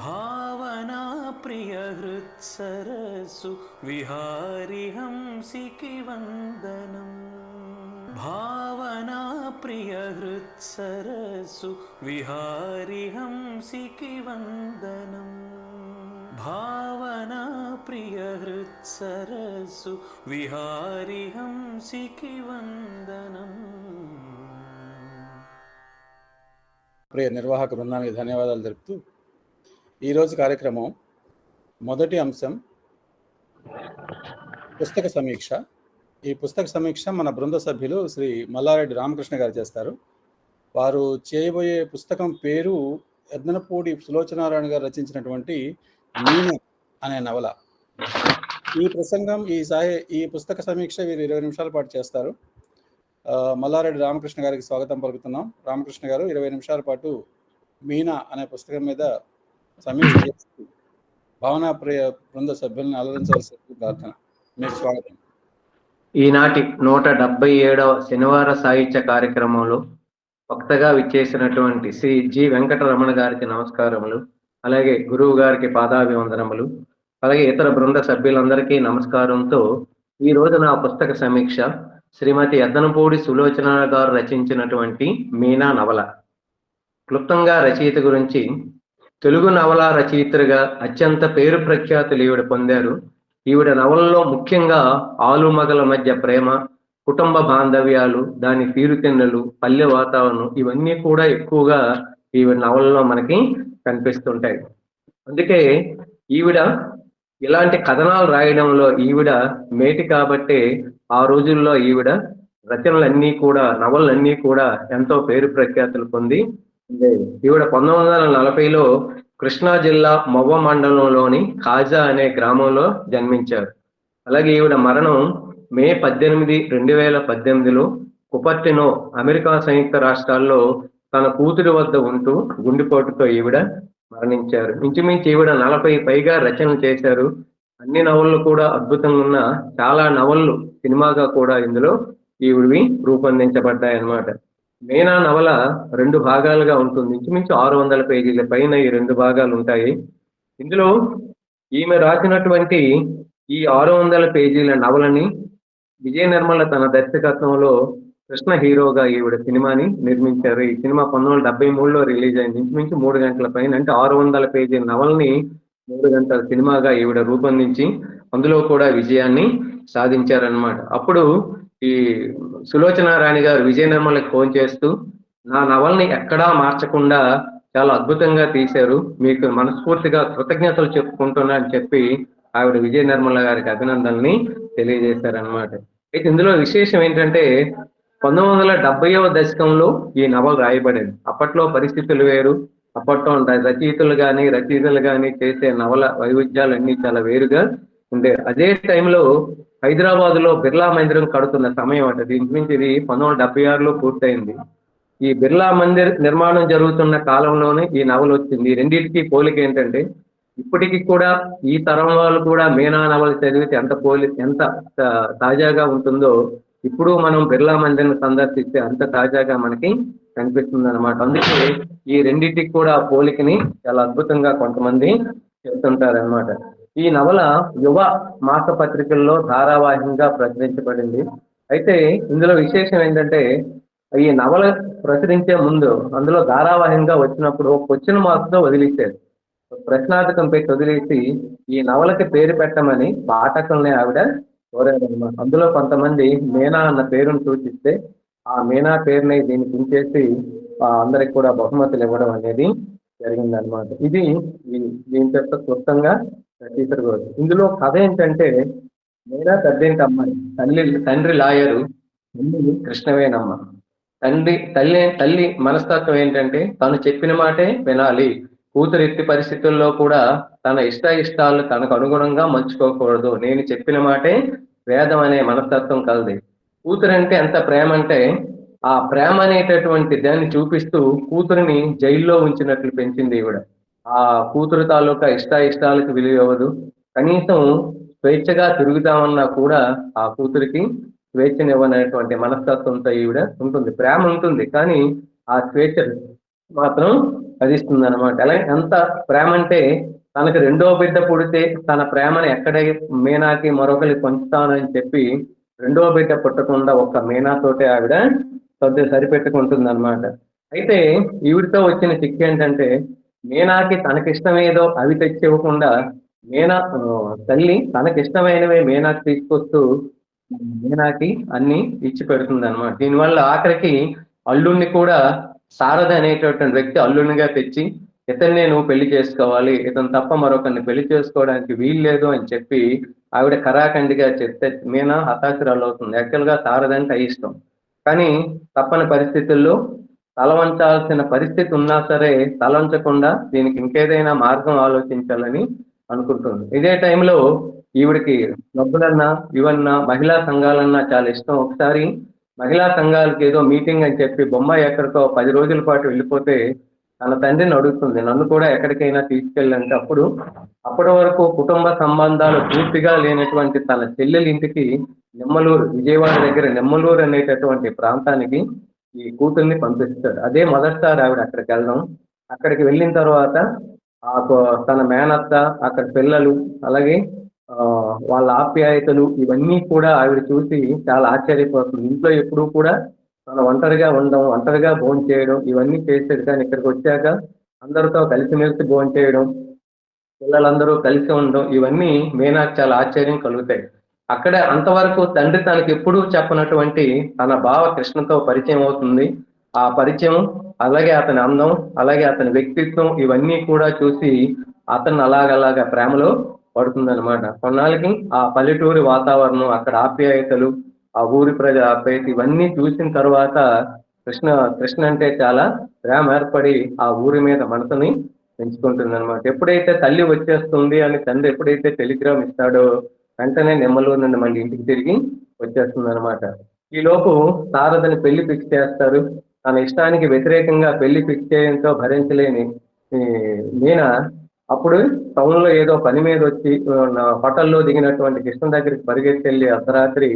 భావనా ప్రియ హృత్సరస్సు విహారి హంసికి వందనం. భావనా ప్రియ హృత్సరస్సు విహారి హంసికి వందనం. భావనా ప్రియ హృత్సరస్సు విహారి హంసికి వందనం. ప్రియ నిర్వాహక బృందానికి ధన్యవాదాలు తెలుపుతూ ఈరోజు కార్యక్రమం మొదటి అంశం పుస్తక సమీక్ష. ఈ పుస్తక సమీక్ష మన బృంద సభ్యులు శ్రీ మల్లారెడ్డి రామకృష్ణ గారు చేస్తారు. వారు చేయబోయే పుస్తకం పేరు ఎద్దనపూడి సులోచనారాయణ గారు రచించినటువంటి మీన అనే నవల. ఈ ప్రసంగం ఈ సాయి ఈ పుస్తక సమీక్ష వీరు ఇరవై నిమిషాల పాటు చేస్తారు. మల్లారెడ్డి రామకృష్ణ గారికి స్వాగతం పలుకుతున్నాం. రామకృష్ణ గారు ఇరవై నిమిషాల పాటు మీనా అనే పుస్తకం మీద సమీక్ష చేస్తూ భావనా ప్రియ బృంద సభ్యులను అలరించవలసిన ప్రార్థన. మీకు స్వాగతం. ఈనాటి నూట డెబ్బై ఏడవ శనివార సాహిత్య కార్యక్రమంలో వక్తగా విచ్చేసినటువంటి శ్రీ జి వెంకటరమణ గారికి నమస్కారములు అలాగే గురువు గారికి పాదాభివందనములు అలాగే ఇతర బృంద సభ్యులందరికీ నమస్కారంతో ఈ రోజు నా పుస్తక సమీక్ష శ్రీమతి ఎద్దనపూడి సులోచన గారు రచించినటువంటి మీనా నవల. క్లుప్తంగా రచయిత గురించి తెలుగు నవల రచయిత్రిగా అత్యంత పేరు ప్రఖ్యాతులు ఈవిడ పొందారు. ఈవిడ నవలలో ముఖ్యంగా ఆలుమగల మధ్య ప్రేమ కుటుంబ బాంధవ్యాలు దాని తీరుతెన్నులు పల్లె వాతావరణం ఇవన్నీ కూడా ఎక్కువగా ఈవిడ నవలలో మనకి కనిపిస్తుంటాయి. అందుకే ఈవిడ ఇలాంటి కథనాలు రాయడంలో ఈవిడ మేటి కాబట్టే ఆ రోజుల్లో ఈవిడ రచనలన్నీ కూడా నవలన్నీ కూడా ఎంతో పేరు ప్రఖ్యాతులు పొంది ఈవిడ పంతొమ్మిది వందల నలభైలో కృష్ణా జిల్లా మవ్వ మండలంలోని ఖాజా అనే గ్రామంలో జన్మించారు. అలాగే ఈవిడ మరణం మే పద్దెనిమిది రెండు వేల పద్దెనిమిదిలో కుపర్టినో అమెరికా సంయుక్త రాష్ట్రాల్లో తన కూతురి వద్ద ఉంటూ గుండెపోటుతో ఈవిడ మరణించారు. ఇంచుమించు ఈవిడ నలభై పైగా రచనలు చేశారు. అన్ని నవళ్ళు కూడా అద్భుతంగా ఉన్న చాలా నవళ్ళు సినిమాగా కూడా ఇందులో ఈవిడివి రూపొందించబడ్డాయి అన్నమాట మీనా నవల రెండు భాగాలుగా ఉంటుంది. ఇంచుమించు ఆరు వందల పేజీల పైన ఈ రెండు భాగాలు ఉంటాయి. ఇందులో ఈమె రాసినటువంటి ఈ ఆరు వందల పేజీల నవలని విజయ నిర్మల తన దర్శకత్వంలో కృష్ణ హీరోగా ఈవిడ సినిమాని నిర్మించారు. ఈ సినిమా పంతొమ్మిది వందల డెబ్బై మూడులో రిలీజ్ అయింది. ఇంచుమించు మూడు గంటల పైన అంటే ఆరు వందల పేజీల నవలని మూడు గంటల సినిమాగా ఈవిడ రూపొందించి అందులో కూడా విజయాన్ని సాధించారనమాట అప్పుడు ఈ సులోచన రాణి గారు విజయ నిర్మలకి ఫోన్ చేస్తూ నా నవల్ని ఎక్కడా మార్చకుండా చాలా అద్భుతంగా తీశారు. మీకు మనస్ఫూర్తిగా కృతజ్ఞతలు చెప్పుకుంటున్నా అని చెప్పి ఆవిడ విజయ నిర్మల గారికి అభినందనల్ని తెలియజేశారనమాట అయితే ఇందులో విశేషం ఏంటంటే పంతొమ్మిది వందల డెబ్బైవ దశకంలో ఈ నవల రాయబడింది. అప్పట్లో పరిస్థితులు వేరు. అప్పట్లో రచయితలు కానీ రచయితలు కానీ చేసే నవల వైవిధ్యాలు అన్ని చాలా వేరుగా ఉండే. అదే టైంలో హైదరాబాద్లో బిర్లా మందిరం కడుతున్న సమయం అంట. దీనికి ఇది పంతొమ్మిది వందల డెబ్బై ఆరులో పూర్తయింది. ఈ బిర్లా మందిర్ నిర్మాణం జరుగుతున్న కాలంలోనే ఈ నవల వచ్చింది. రెండింటికి పోలిక ఏంటంటే ఇప్పటికి కూడా ఈ తరం వాళ్ళు కూడా మీనా నవల చదివితే ఎంత పోలి ఎంత తాజాగా ఉంటుందో ఇప్పుడు మనం బిర్లా మందిర్ని సందర్శిస్తే అంత తాజాగా మనకి కనిపిస్తుంది అనమాట అందుకే ఈ రెండింటికి కూడా పోలికని చాలా అద్భుతంగా కొంతమంది చెప్తుంటారు అనమాట ఈ నవల యువ మాస పత్రికల్లో ధారావాహికంగా ప్రచురించబడింది. అయితే ఇందులో విశేషం ఏంటంటే ఈ నవల ప్రచురించే ముందు అందులో ధారావాహికంగా వచ్చినప్పుడు క్వశ్చన్ మార్క్స్తో తో వదిలేశారు. ప్రశ్నార్థకం పెట్టి వదిలేసి ఈ నవలకి పేరు పెట్టమని పాఠకుల్ని ఆవిడ కోరారనమాట అందులో కొంతమంది మీనా అన్న పేరును సూచిస్తే ఆ మీనా పేరుని దీనికి ఉంచేసి అందరికి కూడా బహుమతులు ఇవ్వడం అనేది జరిగిందనమాట ఇది దీని యొక్క క్లుప్తంగా టీచర్ గారు. ఇందులో కథ ఏంటంటే మీనా పెద్దేంటి అమ్మాయి తల్లి తండ్రి లాయరు తల్లి కృష్ణవేనమ్మ తండ్రి తల్లి తల్లి మనస్తత్వం ఏంటంటే తను చెప్పిన మాటే వినాలి. కూతురు ఎత్తి పరిస్థితుల్లో కూడా తన ఇష్ట ఇష్టాలు తనకు అనుగుణంగా మంచుకోకూడదు నేను చెప్పిన మాటే వేదం అనే మనస్తత్వం కలది. కూతురు అంటే ఎంత ప్రేమ అంటే ఆ ప్రేమ అనేటటువంటి దాన్ని చూపిస్తూ కూతురిని జైల్లో ఉంచినట్లు పెంచింది ఈవిడ. ఆ కూతురు తాలూకా ఇష్ట ఇష్టాలకు విలువ ఇవ్వదు కనీసం స్వేచ్ఛగా తిరుగుతామన్నా కూడా ఆ కూతురికి స్వేచ్ఛనివ్వనటువంటి మనస్తత్వంతో ఈవిడ ఉంటుంది. ప్రేమ ఉంటుంది. కానీ ఆ స్వేచ్ఛ మాత్రం అదిస్తుంది అనమాట అలా ఎంత ప్రేమ అంటే తనకు రెండో బిడ్డ పుడితే తన ప్రేమను ఎక్కడే మీనాకి మరొకరికి పంచుతానని చెప్పి రెండో బిడ్డ పుట్టకుండా ఒక్క మీనాతోటే ఆవిడ కొద్దిగా సరిపెట్టుకుంటుంది అనమాట అయితే ఈవిడితో వచ్చిన చిక్కు ఏంటంటే మీనాకి తనకిష్టమేదో అవి తెచ్చి ఇవ్వకుండా మీనా తల్లి తనకిష్టమైనవే మీనాకి తీసుకొస్తూ మీనాకి అన్ని ఇచ్చి పెడుతుంది అనమాట దీనివల్ల ఆఖరికి అల్లుణ్ణి కూడా శారద అనేటటువంటి వ్యక్తి అల్లునిగా తెచ్చి ఇతన్నే నువ్వు పెళ్ళి చేసుకోవాలి ఇతను తప్ప మరొకరిని పెళ్ళి చేసుకోవడానికి వీలు లేదు అని చెప్పి ఆవిడ కరాఖండిగా చెప్తే మీనా హతాశురాలు అవుతుంది యాక్చువల్గా శారద అంటే ఇష్టం. కానీ తప్పని పరిస్థితుల్లో తలవంచాల్సిన పరిస్థితి ఉన్నా సరే తలవంచకుండా దీనికి ఇంకేదైనా మార్గం ఆలోచించాలని అనుకుంటుంది. ఇదే టైంలో ఈవిడికి డబ్బులన్నా ఇవన్నా మహిళా సంఘాలన్నా చాలా ఇష్టం. ఒకసారి మహిళా సంఘాలకి ఏదో మీటింగ్ అని చెప్పి బొమ్మాయి ఎక్కడికో పది రోజుల పాటు వెళ్ళిపోతే తన తండ్రిని అడుగుతుంది. నన్ను కూడా ఎక్కడికైనా తీసుకెళ్ళంటే అప్పుడు అప్పటి వరకు కుటుంబ సంబంధాలు పూర్తిగా లేనటువంటి తన చెల్లెలి ఇంటికి నెమ్మలూరు విజయవాడ దగ్గర నెమ్మలూరు అనేటటువంటి ప్రాంతానికి ఈ కూతుర్ని పంపిస్తాడు. అదే మొదటిసారి ఆవిడ అక్కడికి వెళ్ళడం. అక్కడికి వెళ్ళిన తర్వాత ఆ తన మేనత్త అక్కడ పిల్లలు అలాగే ఆ, వాళ్ళ ఆప్యాయతలు ఇవన్నీ కూడా ఆవిడ చూసి చాలా ఆశ్చర్యపోతుంది. ఇంట్లో ఎప్పుడూ కూడా తన ఒంటరిగా ఉండడం ఒంటరిగా భోజనం చేయడం ఇవన్నీ చేసేది. కానీ ఇక్కడికి వచ్చాక అందరితో కలిసిమెలిసి భోజనం చేయడం పిల్లలందరూ కలిసి ఉండడం ఇవన్నీ మీనాకు చాలా ఆశ్చర్యం కలుగుతాయి. అక్కడ అంతవరకు తండ్రి తనకి ఎప్పుడూ చెప్పనటువంటి తన బావ కృష్ణతో పరిచయం అవుతుంది. ఆ పరిచయం అలాగే అతని అందం అలాగే అతని వ్యక్తిత్వం ఇవన్నీ కూడా చూసి అతను అలాగలాగా ప్రేమలో పడుతుందనమాట కొన్నాళ్ళకి ఆ పల్లెటూరి వాతావరణం అక్కడ ఆప్యాయతలు ఆ ఊరి ప్రజల ఆప్యాయత ఇవన్నీ చూసిన తర్వాత కృష్ణ కృష్ణ అంటే చాలా ప్రేమ ఏర్పడి ఆ ఊరి మీద మనసుని పెంచుకుంటుంది అనమాట ఎప్పుడైతే తల్లి వచ్చేస్తుంది అని తండ్రి ఎప్పుడైతే టెలిగ్రామ్ ఇస్తాడో వెంటనే నెమ్మలూరు నుండి మళ్ళీ ఇంటికి తిరిగి వచ్చేస్తుంది అనమాట ఈ లోపు శారదని పెళ్ళి ఫిక్స్ చేస్తారు. తన ఇష్టానికి వ్యతిరేకంగా పెళ్ళి ఫిక్స్ చేయడంతో భరించలేని మీన మీనా అప్పుడు టౌన్లో ఏదో పని మీద వచ్చి హోటల్లో దిగినటువంటి కృష్ణ దగ్గరికి పరిగెత్తి వెళ్ళి అర్ధరాత్రి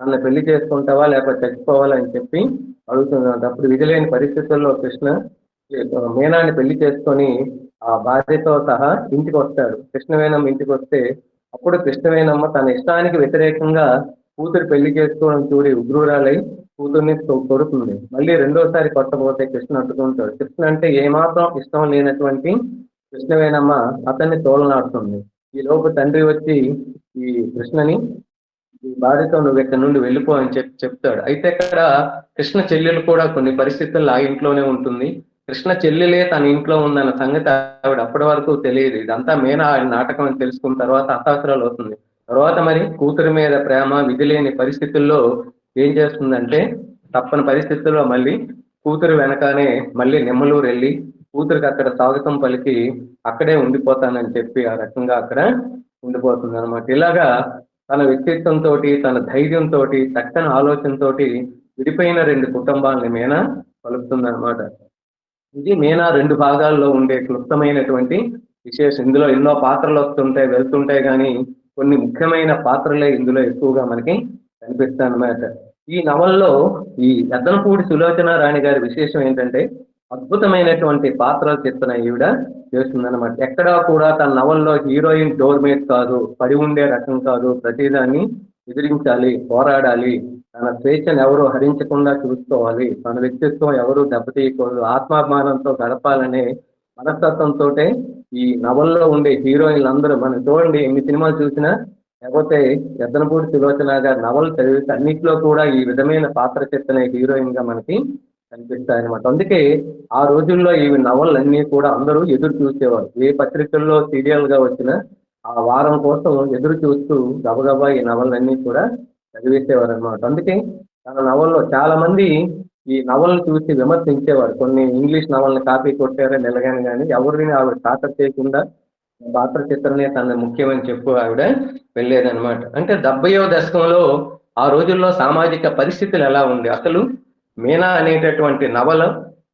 నన్ను పెళ్ళి చేసుకుంటావా లేకపోతే చచ్చిపోవాలని చెప్పి అడుగుతున్నాడు. అప్పుడు విధులేని పరిస్థితుల్లో కృష్ణ మీనాన్ని పెళ్ళి చేసుకొని ఆ భార్యతో సహా ఇంటికి వస్తాడు. కృష్ణవేణం ఇంటికి వస్తే అప్పుడు కృష్ణవేణమ్మ తన ఇష్టానికి వ్యతిరేకంగా కూతురు పెళ్ళి చేసుకోవడం చూడి ఉగ్రూరాలై కూతుర్ని కొడుతుంది మళ్ళీ రెండోసారి కొట్టబోతే కృష్ణ అడ్డుకుంటాడు కృష్ణ అంటే ఏమాత్రం ఇష్టం లేనటువంటి కృష్ణవేణమ్మ అతన్ని తోలనాడుతుంది. ఈ లోపు తండ్రి వచ్చి ఈ కృష్ణని ఈ భార్యతో నువ్వు ఇక్కడ నుండి వెళ్ళిపో అని చెప్పి చెప్తాడు. అయితే ఇక్కడ కృష్ణ చెల్లెలు కూడా కొన్ని పరిస్థితుల్లో ఆ ఇంట్లోనే ఉంటుంది. కృష్ణ చెల్లెలే తన ఇంట్లో ఉందన్న సంగతి ఆవిడ అప్పటి వరకు తెలియదు. ఇదంతా మేనా ఆవిడ నాటకం అని తెలుసుకున్న తర్వాత అతాసురాలు అవుతుంది. తర్వాత మరి కూతురి మీద ప్రేమ విధి లేని పరిస్థితుల్లో ఏం చేస్తుందంటే తప్పని పరిస్థితుల్లో మళ్ళీ కూతురు వెనకానే మళ్ళీ నెమ్మలూరు వెళ్ళి కూతురికి అక్కడ స్వాగతం పలికి అక్కడే ఉండిపోతానని చెప్పి ఆ రకంగా అక్కడ ఉండిపోతుంది అనమాట ఇలాగా తన వ్యక్తిత్వంతో తన ధైర్యంతో చక్కని ఆలోచనతోటి విడిపోయిన రెండు కుటుంబాలని మేన కలుపుతుంది అనమాట ఇది మీనా రెండు భాగాల్లో ఉండే క్లుప్తమైనటువంటి విశేషం. ఇందులో ఎన్నో పాత్రలు వస్తుంటాయి వెళ్తుంటాయి కానీ కొన్ని ముఖ్యమైన పాత్రలే ఇందులో ఎక్కువగా మనకి కనిపిస్తాయి అన్నమాట. ఈ నవల్లో ఈ ఎద్దనపూడి సులోచన రాణి గారి విశేషం ఏంటంటే అద్భుతమైనటువంటి పాత్రలు చెప్తున్న ఈవిడ చేస్తుందన్నమాట. ఎక్కడా కూడా తన నవల్లో హీరోయిన్ డోర్మేట్ కాదు పడి ఉండే రకం కాదు ప్రతిదాన్ని ఎదిరించాలి పోరాడాలి. తన స్వేచ్ఛను ఎవరు హరించకుండా చూసుకోవాలి. తన వ్యక్తిత్వం ఎవరు దెబ్బతీయకూడదు. ఆత్మాభిమానంతో గడపాలనే మనస్తత్వంతో ఈ నవల్లో ఉండే హీరోయిన్లు అందరూ మనం చూడండి ఎన్ని సినిమాలు చూసినా. లేకపోతే ఎద్దనపూడి సులోచన గారి నవలు చదివితే అన్నింటిలో కూడా ఈ విధమైన పాత్ర చెప్తున్న హీరోయిన్గా మనకి కనిపిస్తాయన్నమాట. అందుకే ఆ రోజుల్లో ఈ నవలన్నీ కూడా అందరూ ఎదురు చూసేవారు. ఏ పత్రికల్లో సీరియల్గా వచ్చినా ఆ వారం కోసం ఎదురు చూస్తూ గబగబా ఈ నవలన్నీ కూడా చదివేసేవారు అనమాట అందుకే తన నవల్లో చాలా మంది ఈ నవలను చూసి విమర్శించేవారు. కొన్ని ఇంగ్లీష్ నవల్ని కాపీ కొట్టారని నిలగాను కానీ ఎవరిని ఆవిడ ఖాతర చేయకుండా పాత్ర చిత్రమే తన ముఖ్యమని చెప్పు ఆవిడ వెళ్ళేదన్నమాట. అంటే డెబ్బయో దశకంలో ఆ రోజుల్లో సామాజిక పరిస్థితులు ఎలా ఉంది అసలు మీనా అనేటటువంటి నవల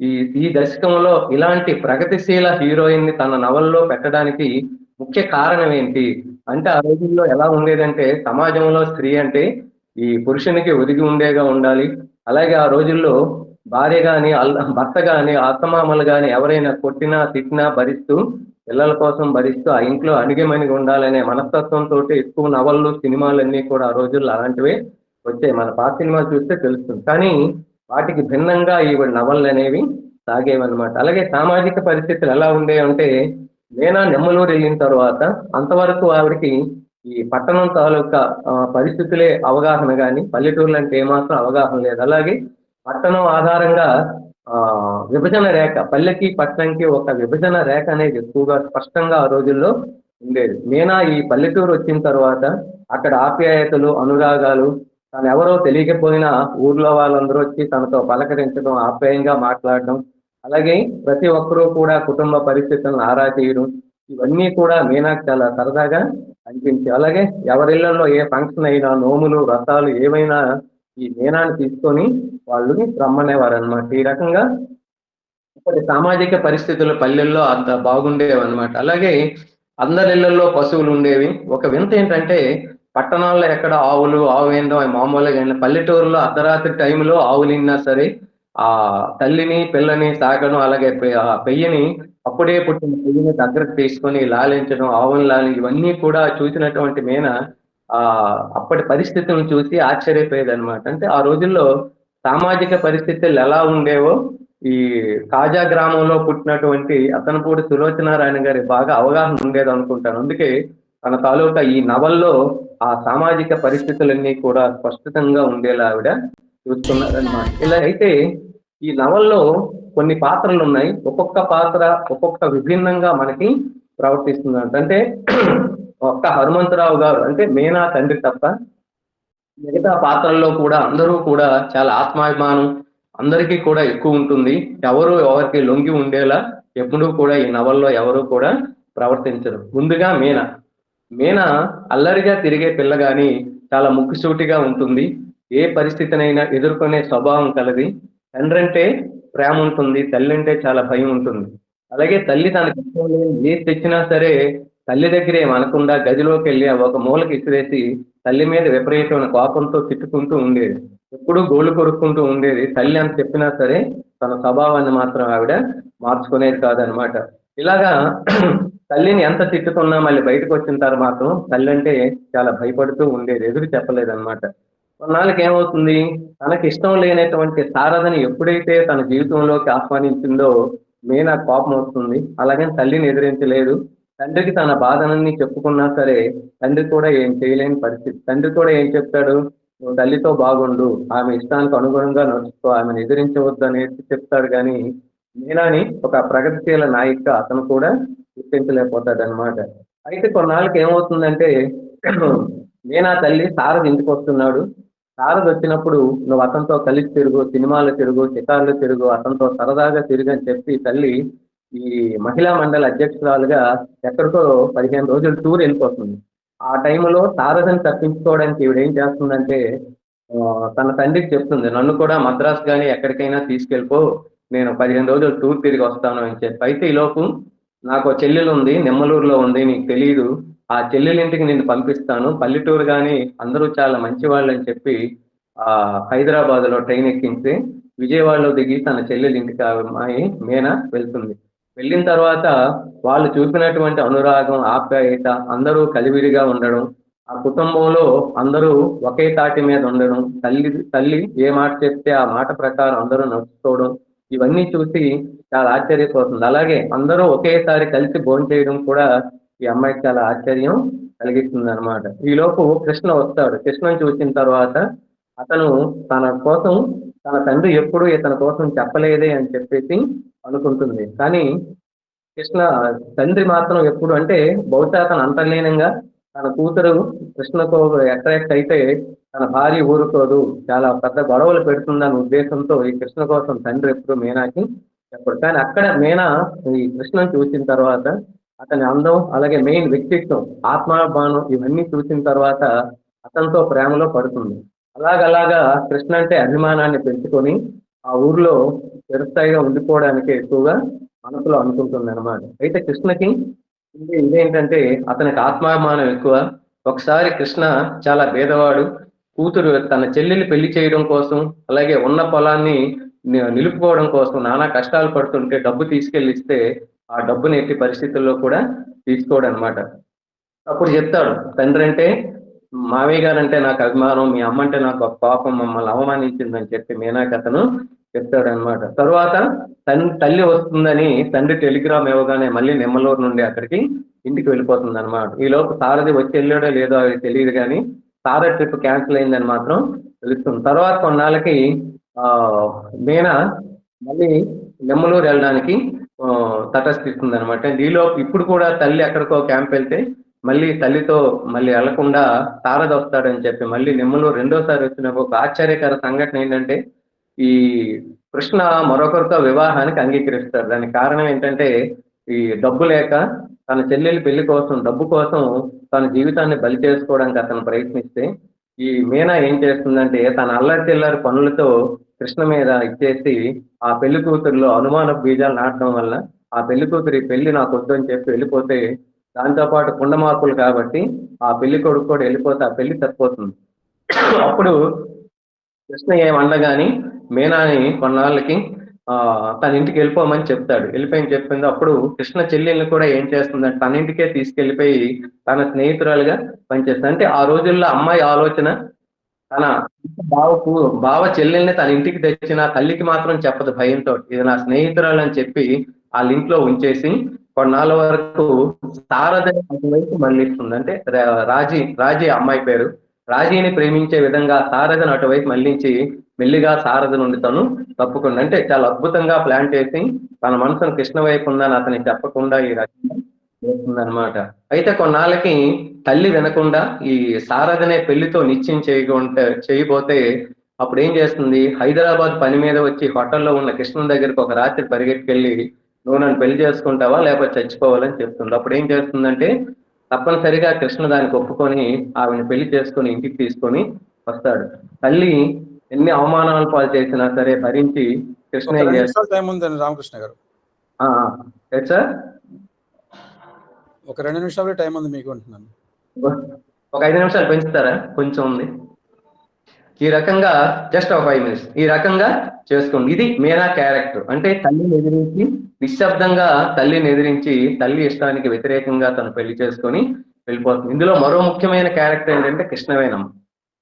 ఈ ఈ దశకంలో ఇలాంటి ప్రగతిశీల హీరోయిన్ని తన నవల్లో పెట్టడానికి ముఖ్య కారణం ఏంటి? అంటే ఆ రోజుల్లో ఎలా ఉండేదంటే సమాజంలో స్త్రీ అంటే ఈ పురుషునికి ఒదిగి ఉండేగా ఉండాలి. అలాగే ఆ రోజుల్లో భార్య కానీ భర్త కానీ అత్తమామలు కానీ ఎవరైనా కొట్టినా తిట్టినా భరిస్తూ పిల్లల కోసం భరిస్తూ ఆ ఇంట్లో అణిగమణిగి ఉండాలనే మనస్తత్వంతో ఎక్కువ నవళ్ళు సినిమాలు అన్ని కూడా ఆ రోజుల్లో అలాంటివే వచ్చాయి. మన పాత సినిమాలు చూస్తే తెలుస్తుంది. కానీ వాటికి భిన్నంగా ఈ నవళ్ళు అనేవి సాగేవన్నమాట. అలాగే సామాజిక పరిస్థితులు ఎలా ఉండేవి అంటే నేనా నెమ్మలూరు వెళ్ళిన తర్వాత అంతవరకు ఆవిడకి ఈ పట్టణం తాలూకా పరిస్థితులే అవగాహన కానీ పల్లెటూర్లు అంటే ఏమాత్రం అవగాహన లేదు. అలాగే పట్టణం ఆధారంగా ఆ విభజన రేఖ పల్లెకి పట్టణంకి ఒక విభజన రేఖ అనేది ఎక్కువగా స్పష్టంగా ఆ రోజుల్లో ఉండేది. నేనా ఈ పల్లెటూరు వచ్చిన తర్వాత అక్కడ ఆప్యాయతలు అనురాగాలు తను ఎవరో తెలియకపోయినా ఊర్లో వాళ్ళందరూ వచ్చి తనతో పలకరించడం ఆప్యాయంగా మాట్లాడడం అలాగే ప్రతి ఒక్కరూ కూడా కుటుంబ పరిస్థితులను ఆరా తీయడం ఇవన్నీ కూడా మీనాకు చాలా సరదాగా అనిపించి అలాగే ఎవరిళ్ళలో ఏ ఫంక్షన్ అయినా నోములు వ్రతాలు ఏమైనా ఈ మీనాన్ని తీసుకొని వాళ్ళు రమ్మనేవారు అనమాట ఈ రకంగా ఇప్పటి సామాజిక పరిస్థితులు పల్లెల్లో అంత బాగుండేవి అనమాట అలాగే అందరి ఇళ్ళలో పశువులు ఉండేవి. ఒక వింత ఏంటంటే పట్టణాల్లో ఎక్కడ ఆవులు ఆవు ఏందో మామూలుగా పల్లెటూరులో అర్ధరాత్రి టైంలో ఆవులు ఇన్నా సరే ఆ తల్లిని పిల్లని సాగడం అలాగే ఆ పెయ్యని అప్పుడే పుట్టిన పెయ్యని దగ్గరకు తీసుకొని లాలించడం ఆవును లాలి ఇవన్నీ కూడా చూసినటువంటి మీన ఆ అప్పటి పరిస్థితులను చూసి ఆశ్చర్యపోయేది అనమాట అంటే ఆ రోజుల్లో సామాజిక పరిస్థితులు ఎలా ఉండేవో ఈ కాజా గ్రామంలో పుట్టినటువంటి అతనపూడి సులోచనారాయణ గారి బాగా అవగాహన ఉండేది అనుకుంటాను. అందుకే తన తాలూకా ఈ నవల్లో ఆ సామాజిక పరిస్థితులన్నీ కూడా స్పష్టంగా ఉండేలా ఆవిడ చూస్తున్నారన్నమాట. ఇలా అయితే ఈ నవల్లో కొన్ని పాత్రలు ఉన్నాయి. ఒక్కొక్క పాత్ర ఒక్కొక్క విభిన్నంగా మనకి ప్రవర్తిస్తున్నారు అంటే ఒక్క హనుమంతరావు గారు అంటే మేనా తండ్రి తప్ప మిగతా పాత్రల్లో కూడా అందరూ కూడా చాలా ఆత్మాభిమానం అందరికీ కూడా ఎక్కువ ఉంటుంది. ఎవరు ఎవరికి లొంగి ఉండేలా ఎప్పుడూ కూడా ఈ నవల్లో ఎవరు కూడా ప్రవర్తించరు. ముందుగా మీనా. మీనా అల్లరిగా తిరిగే పిల్ల కానీ చాలా ముక్కుసూటిగా ఉంటుంది. ఏ పరిస్థితినైనా ఎదుర్కొనే స్వభావం కలది. తండ్రి అంటే ప్రేమ ఉంటుంది తల్లి అంటే చాలా భయం ఉంటుంది. అలాగే తల్లి తనకి ఏది తెచ్చినా సరే తల్లి దగ్గరే అనకుండా గదిలోకి వెళ్ళి ఒక మూలకి ఇసిరేసి తల్లి మీద విపరీతమైన కోపంతో తిట్టుకుంటూ ఉండేది. ఎప్పుడూ గోళ్ళు కొరుక్కుంటూ ఉండేది. తల్లి అని చెప్పినా సరే తన స్వభావాన్ని మాత్రం ఆవిడ మార్చుకునేది కాదనమాట ఇలాగా తల్లిని ఎంత తిట్టుకున్నా మళ్ళీ బయటకు వచ్చిన తర్వాత మాత్రం తల్లి అంటే చాలా భయపడుతూ ఉండేది. ఎదురు చెప్పలేదు అనమాట కొన్నాళ్ళకి ఏమవుతుంది తనకి ఇష్టం లేనటువంటి శారదని ఎప్పుడైతే తన జీవితంలోకి ఆహ్వానించిందో మీనా కోపం వస్తుంది. అలాగే తల్లిని ఎదిరించలేదు. తండ్రికి తన బాధనన్నీ చెప్పుకున్నా సరే తండ్రి కూడా ఏం చేయలేని పరిస్థితి. తండ్రి కూడా ఏం చెప్తాడు? నువ్వు తల్లితో బాగుండు. ఆమె ఇష్టానికి అనుగుణంగా నడుచుకో. ఆమెను ఎదిరించవద్దు అనేది చెప్తాడు. కానీ మీనాని ఒక ప్రగతిశీల నాయిక. అతను కూడా గుర్తించలేకపోతాడు అనమాట అయితే కొన్నాళ్ళకి ఏమవుతుందంటే మీనా తల్లి సారథి ఇంటికి వస్తున్నాడు సారథి వచ్చినప్పుడు నువ్వు అతనితో కలిసి తిరుగు సినిమాలు తిరుగు షికార్లు తిరుగు అతనితో సరదాగా తిరుగు అని చెప్పి తల్లి ఈ మహిళా మండలి అధ్యక్షురాలుగా ఎక్కడికో పదిహేను రోజులు టూర్ వెళ్ళిపోతుంది. ఆ టైంలో సారథిని తప్పించుకోవడానికి ఈవిడ ఏం చేస్తుందంటే తన తండ్రికి చెప్తుంది నన్ను కూడా మద్రాసు కానీ ఎక్కడికైనా తీసుకెళ్ళిపో నేను పదిహేను రోజులు టూర్ తిరిగి వస్తాను అని చెప్పి. అయితే ఈలోపు నాకు చెల్లెలు ఉంది నెమ్మలూరులో ఉంది నీకు తెలియదు ఆ చెల్లెలింటికి నేను పంపిస్తాను. పల్లెటూరు కానీ అందరూ చాలా మంచి వాళ్ళు అని చెప్పి ఆ హైదరాబాద్లో ట్రైన్ ఎక్కించి విజయవాడలో దిగి తన చెల్లెలింటికి అమ్మాయి మీనా వెళ్తుంది. వెళ్ళిన తర్వాత వాళ్ళు చూపినటువంటి అనురాగం ఆప్యాయత అందరూ కలివిడిగా ఉండడం ఆ కుటుంబంలో అందరూ ఒకే తాటి మీద ఉండడం తల్లి తల్లి ఏ మాట చెప్తే ఆ మాట ప్రకారం అందరూ నడుచుకోవడం ఇవన్నీ చూసి చాలా ఆశ్చర్యపోతుంది. అలాగే అందరూ ఒకేసారి కలిసి భోంచేయడం కూడా ఈ అమ్మాయికి చాలా ఆశ్చర్యం కలిగిస్తుంది అనమాట ఈలోపు కృష్ణ వస్తాడు. కృష్ణని చూసిన తర్వాత అతను తన కోసం తన తండ్రి ఎప్పుడు ఇతని కోసం చెప్పలేదే అని చెప్పేసి అనుకుంటుంది. కానీ కృష్ణ తండ్రి మాత్రం ఎప్పుడు అంటే బహుశా తన అంతర్లీనంగా తన కూతురు కృష్ణకు అట్రాక్ట్ అయితే తన భార్య ఊరుకోదు. చాలా పెద్ద గొడవలు పెడుతుందన్న ఉద్దేశంతో ఈ కృష్ణ కోసం తండ్రి ఎప్పుడు మీనాకి చెప్పడు. కానీ అక్కడ మీనా ఈ కృష్ణను చూసిన తర్వాత అతని అందం అలాగే మెయిన్ వ్యక్తిత్వం ఆత్మాభిమానం ఇవన్నీ చూసిన తర్వాత అతనితో ప్రేమలో పడుతుంది. అలాగలాగా కృష్ణ అంటే అభిమానాన్ని పెంచుకొని ఆ ఊర్లో చిరస్థాయిగా ఉండిపోవడానికి ఎక్కువగా మనసులో అనుకుంటుంది అనమాట అయితే కృష్ణకి ఇదేంటంటే అతనికి ఆత్మాభిమానం ఎక్కువ. ఒకసారి కృష్ణ చాలా పేదవాడు కూతురు తన చెల్లెలు పెళ్ళి చేయడం కోసం అలాగే ఉన్న పొలాన్ని నిలుపుకోవడం కోసం నానా కష్టాలు పడుతుంటే డబ్బు తీసుకెళ్ళిస్తే ఆ డబ్బుని ఎట్టి పరిస్థితుల్లో కూడా తీసుకోడు అనమాట అప్పుడు చెప్తాడు తండ్రి అంటే మావయ్య గారు అంటే నాకు అభిమానం మీ అమ్మ అంటే నాకు ఒక పాపం మమ్మల్ని అవమానించిందని చెప్పి మీనాకి అతను చెప్తాడు అనమాట తర్వాత తన్ తల్లి వస్తుందని తండ్రి టెలిగ్రామ్ ఇవ్వగానే మళ్ళీ నిమ్మలూరు నుండి అక్కడికి ఇంటికి వెళ్ళిపోతుంది అనమాట ఈ లోపు సారథి వచ్చి వెళ్ళాడో లేదో అది తెలియదు కానీ సార ట్రిప్ క్యాన్సిల్ అయిందని మాత్రం తెలుస్తుంది. తర్వాత కొన్నాళ్ళకి ఆ మీనా మళ్ళీ నెమ్మలూరు వెళ్ళడానికి ఆ, తటస్థిస్తుంది అనమాట ఈలో ఇప్పుడు కూడా తల్లి ఎక్కడికో క్యాంప్ వెళ్తే మళ్ళీ తల్లితో మళ్ళీ వెళ్ళకుండా తారద వస్తాడని చెప్పి మళ్ళీ నిమ్మలు రెండోసారి వచ్చిన ఒక ఆశ్చర్యకర సంఘటన ఏంటంటే ఈ కృష్ణ మరొకరితో వివాహానికి అంగీకరిస్తారు. దానికి కారణం ఏంటంటే ఈ డబ్బు లేక తన చెల్లెలి పెళ్ళి కోసం డబ్బు కోసం తన జీవితాన్ని బలి చేసుకోవడానికి అతను ప్రయత్నిస్తే ఈ మీనా ఏం చేస్తుందంటే తన అల్లరి చిల్లరి పనులతో కృష్ణ మీద ఇచ్చేసి ఆ పెళ్ళి కూతురులో అనుమాన బీజాలు నాటడం వల్ల ఆ పెళ్ళి కూతురి పెళ్ళి నాకు వద్దు అని చెప్పి వెళ్ళిపోతే దాంతో పాటు మార్పులు కాబట్టి ఆ పెళ్ళి కొడుకు కూడా వెళ్ళిపోతే ఆ పెళ్ళి తప్పిపోతుంది అప్పుడు కృష్ణ ఏమనగాని మీనాని కొన్నాళ్ళకి ఆ తన ఇంటికి వెళ్ళిపోమని చెప్తాడు. వెళ్ళిపోయి చెప్పింది అప్పుడు కృష్ణ చెల్లెల్ని కూడా ఏం చేస్తుందంటే తన ఇంటికే తీసుకెళ్ళిపోయి తన స్నేహితురాలుగా పనిచేస్తుంది. అంటే ఆ రోజుల్లో అమ్మాయి ఆలోచన తన బావకు బావ చెల్లెల్ని తన ఇంటికి తెచ్చిన తల్లికి మాత్రం చెప్పదు భయంతో. ఇది నా స్నేహితురాలు అని చెప్పి ఆ లింక్లో ఉంచేసి కొన్నాళ్ళ వరకు శారద వైపు మళ్ళిస్తుంది. అంటే రాజీ రాజీ అమ్మాయి పేరు. రాజీని ప్రేమించే విధంగా శారదను అటువైపు మళ్ళించి మెల్లిగా శారద నుండి తను తప్పుకుంది. అంటే చాలా అద్భుతంగా ప్లాన్ చేసి తన మనసును కృష్ణ వైపు ఉందని అతని చెప్పకుండా ఈ రచన చేస్తుందనమాట అయితే కొన్నాళ్ళకి తల్లి వినకుండా ఈ శారదనే పెళ్ళితో నిశ్చయం చేయకుంటే చేయబోతే అప్పుడు ఏం చేస్తుంది? హైదరాబాద్ పని మీద వచ్చి హోటల్లో ఉన్న కృష్ణ దగ్గరికి ఒక రాత్రి పరిగెట్టుకెళ్ళి నువ్వు నన్ను పెళ్ళి చేసుకుంటావా లేకపోతే చచ్చిపోవాలని చెప్తుంది. అప్పుడు ఏం చేస్తుందంటే తప్పనిసరిగా కృష్ణ దానికి ఒప్పుకొని ఆవిడని పెళ్ళి చేసుకొని ఇంటికి తీసుకొని వస్తాడు. తల్లి ఎన్ని అవమానాలు పాలు చేసినా సరే భరించి కృష్ణ ఏం చేస్తాడు రామకృష్ణ గారు. సార్? ఒక రెండు నిమిషాలు టైం ఉంది మీకు ఒక ఐదు నిమిషాలు పెంచుతారా? కొంచెం ఉంది. ఈ రకంగా జస్ట్ ఒక ఫైవ్ మినిట్స్ ఈ రకంగా చేసుకోండి. ఇది మేనా క్యారెక్టర్ అంటే తల్లిని ఎదిరించి నిశ్శబ్దంగా తల్లిని ఎదిరించి తల్లి ఇష్టానికి వ్యతిరేకంగా తను పెళ్ళి చేసుకొని వెళ్ళిపోతుంది. ఇందులో మరో ముఖ్యమైన క్యారెక్టర్ ఏంటంటే కృష్ణవేణమ్మ.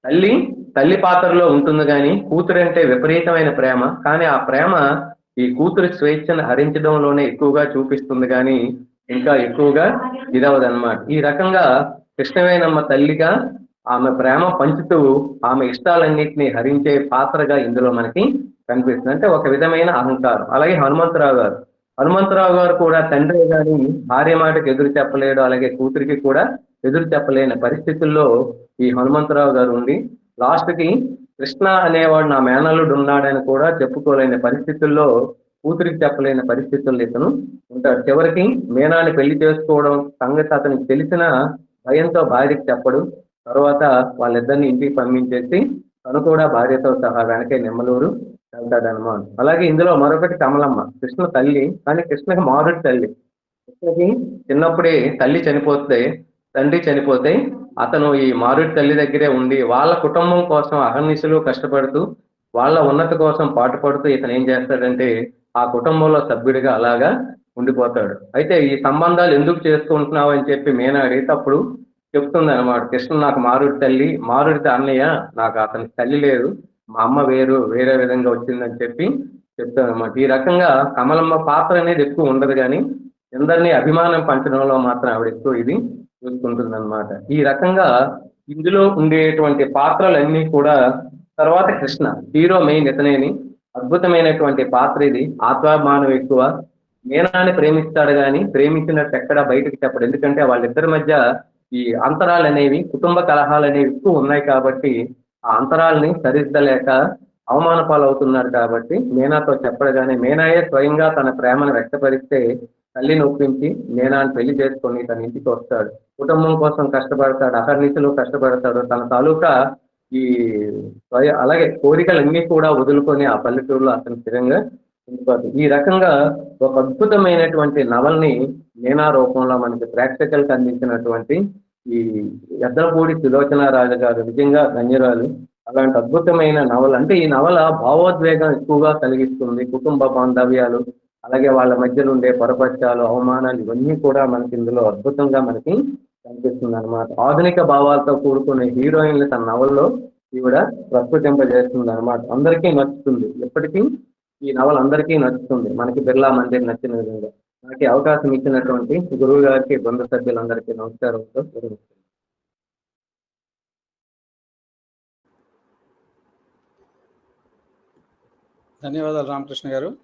తల్లి తల్లి పాత్రలో ఉంటుంది కానీ కూతురు అంటే విపరీతమైన ప్రేమ. కానీ ఆ ప్రేమ ఈ కూతురు స్వేచ్ఛను హరించడంలోనే ఎక్కువగా చూపిస్తుంది కానీ ఇంకా ఎక్కువగా ఇదవదన్నమాట ఈ రకంగా కృష్ణవేణమ్మ తల్లిగా ఆమె ప్రేమ పంచుతూ ఆమె ఇష్టాలన్నింటినీ హరించే పాత్రగా ఇందులో మనకి కనిపిస్తుంది. అంటే ఒక విధమైన అహంకారం. అలాగే హనుమంతరావు గారు. హనుమంతరావు గారు కూడా తండ్రి గారి భార్య మాటకు ఎదురు చెప్పలేడు. అలాగే కూతురికి కూడా ఎదురు చెప్పలేని పరిస్థితుల్లో ఈ హనుమంతరావు గారు ఉండి లాస్ట్కి కృష్ణ అనేవాడు నా మేనల్లుడు ఉన్నాడని కూడా చెప్పుకోలేని పరిస్థితుల్లో కూతురికి చెప్పలేని పరిస్థితుల్లో ఇతను ఉంటాడు. చివరికి మీనాన్ని పెళ్ళి చేసుకోవడం సంగతి అతనికి తెలిసిన భయంతో భార్యకి చెప్పడు. తర్వాత వాళ్ళిద్దరిని ఇంటికి పంపించేసి తను కూడా భార్యతో సహా వెనకే నెమ్మలూరు వెళ్తాడనమాట అలాగే ఇందులో మరొకటి కమలమ్మ కృష్ణ తల్లి కానీ కృష్ణకి మారుడి తల్లి. కృష్ణకి చిన్నప్పుడే తల్లి చనిపోతే తండ్రి చనిపోతే అతను ఈ మారుడి తల్లి దగ్గరే ఉండి వాళ్ళ కుటుంబం కోసం అహర్నిశలు కష్టపడుతూ వాళ్ళ ఉన్నతి కోసం పాటుపడుతూ ఇతను ఏం చేస్తాడంటే ఆ కుటుంబంలో సభ్యుడిగా అలాగా ఉండిపోతాడు. అయితే ఈ సంబంధాలు ఎందుకు చేసుకుంటున్నావు అని చెప్పి మీనా అడిగితే అప్పుడు చెప్తుంది అనమాట కృష్ణ నాకు మారుడి తల్లి మారుడి అన్నయ్య నాకు అతనికి తల్లి లేదు. మా అమ్మ వేరు వేరే విధంగా వచ్చిందని చెప్పి చెప్తాను అనమాట ఈ రకంగా కమలమ్మ పాత్ర అనేది ఎక్కువ ఉండదు కానీ ఎందరినీ అభిమానం పంచడంలో మాత్రం ఆవిడ ఎక్కువ ఇది చూసుకుంటుంది అనమాట ఈ రకంగా ఇందులో ఉండేటువంటి పాత్రలన్నీ కూడా తర్వాత కృష్ణ హీరో మెయిన్ ఇతనేని. అద్భుతమైనటువంటి పాత్ర ఇది. ఆత్మాభిమానం ఎక్కువ. మీనాన్ని ప్రేమిస్తాడు కానీ ప్రేమించినట్టు ఎక్కడా బయటకు చెప్పడు. ఎందుకంటే వాళ్ళిద్దరి మధ్య ఈ అంతరాలు అనేవి కుటుంబ కలహాలు అనేవి ఎక్కువ ఉన్నాయి కాబట్టి ఆ అంతరాలని సరిద్దలేక అవమాన పాలవుతున్నారు కాబట్టి మీనాతో చెప్పడగానే మీనాయే స్వయంగా తన ప్రేమను వ్యక్తపరిస్తే తల్లిని ఒప్పించి మీనాను పెళ్ళి చేసుకొని తన ఇంటికి వస్తాడు. కుటుంబం కోసం కష్టపడతాడు అహర్నిశలు కష్టపడతాడు. తన తాలూకా ఈ స్వయ అలాగే కోరికలన్నీ కూడా వదులుకొని ఆ పల్లెటూరులో అతను స్థిరంగా ఉండిపోతుంది ఈ రకంగా ఒక అద్భుతమైనటువంటి నవల్ని నేనా రూపంలో మనకి ప్రేక్షకులకు అందించినటువంటి ఈ ఎద్దలపూడి సులోచన రాజు గారు నిజంగా ధన్యరాలు. అలాంటి అద్భుతమైన నవల అంటే ఈ నవల భావోద్వేగం ఎక్కువగా కలిగిస్తుంది. కుటుంబ బాంధవ్యాలు అలాగే వాళ్ళ మధ్యలో ఉండే పొరపక్షాలు అవమానాలు ఇవన్నీ కూడా మనకి ఇందులో అద్భుతంగా మనకి కనిపిస్తుంది అనమాట ఆధునిక భావాలతో కూడుకున్న హీరోయిన్లు తన నవల్లో ఈవిడ ప్రస్ఫుటింపజేస్తుంది అనమాట అందరికీ నచ్చుతుంది. ఎప్పటికీ ఈ నవల అందరికీ నచ్చుతుంది. మనకి బిర్లా మందిర్ నచ్చిన విధంగా. నాకు అవకాశం ఇచ్చినటువంటి గురువు గారికి బృంద సభ్యులందరికీ నమస్కారంతో. ధన్యవాదాలు రామకృష్ణ గారు.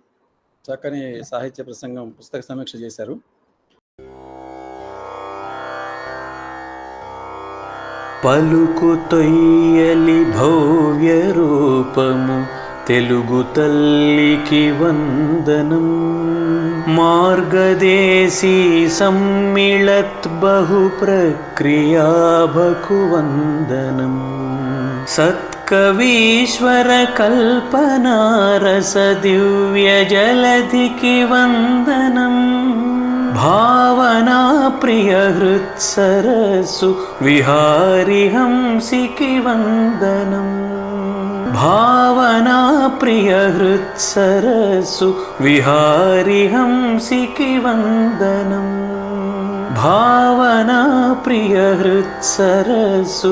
చక్కని సాహిత్య ప్రసంగం పుస్తక సమీక్ష చేశారు. పలుకు తొయ్యలి భవ్య రూపము తెలుగు తల్లికి వందనం. मार्गदेशी सम्मिलत् बहुप्रक्रिया प्रक्रिया सत्कवीश्वरकल्पनारसदिव्यजलधिकिवन्दनम्। सत्कवीश्वरकल्पनारसदिव्यजलधिकिवन्दनं भावनाप्रियहृत्सरसु विहारिहंसिकिवन्दनम्। भावनाप्रियहृत्सरसु प्रियहृत्सरसु विहारिहं सिखिवन्दनं भावना प्रियहृत्सरसु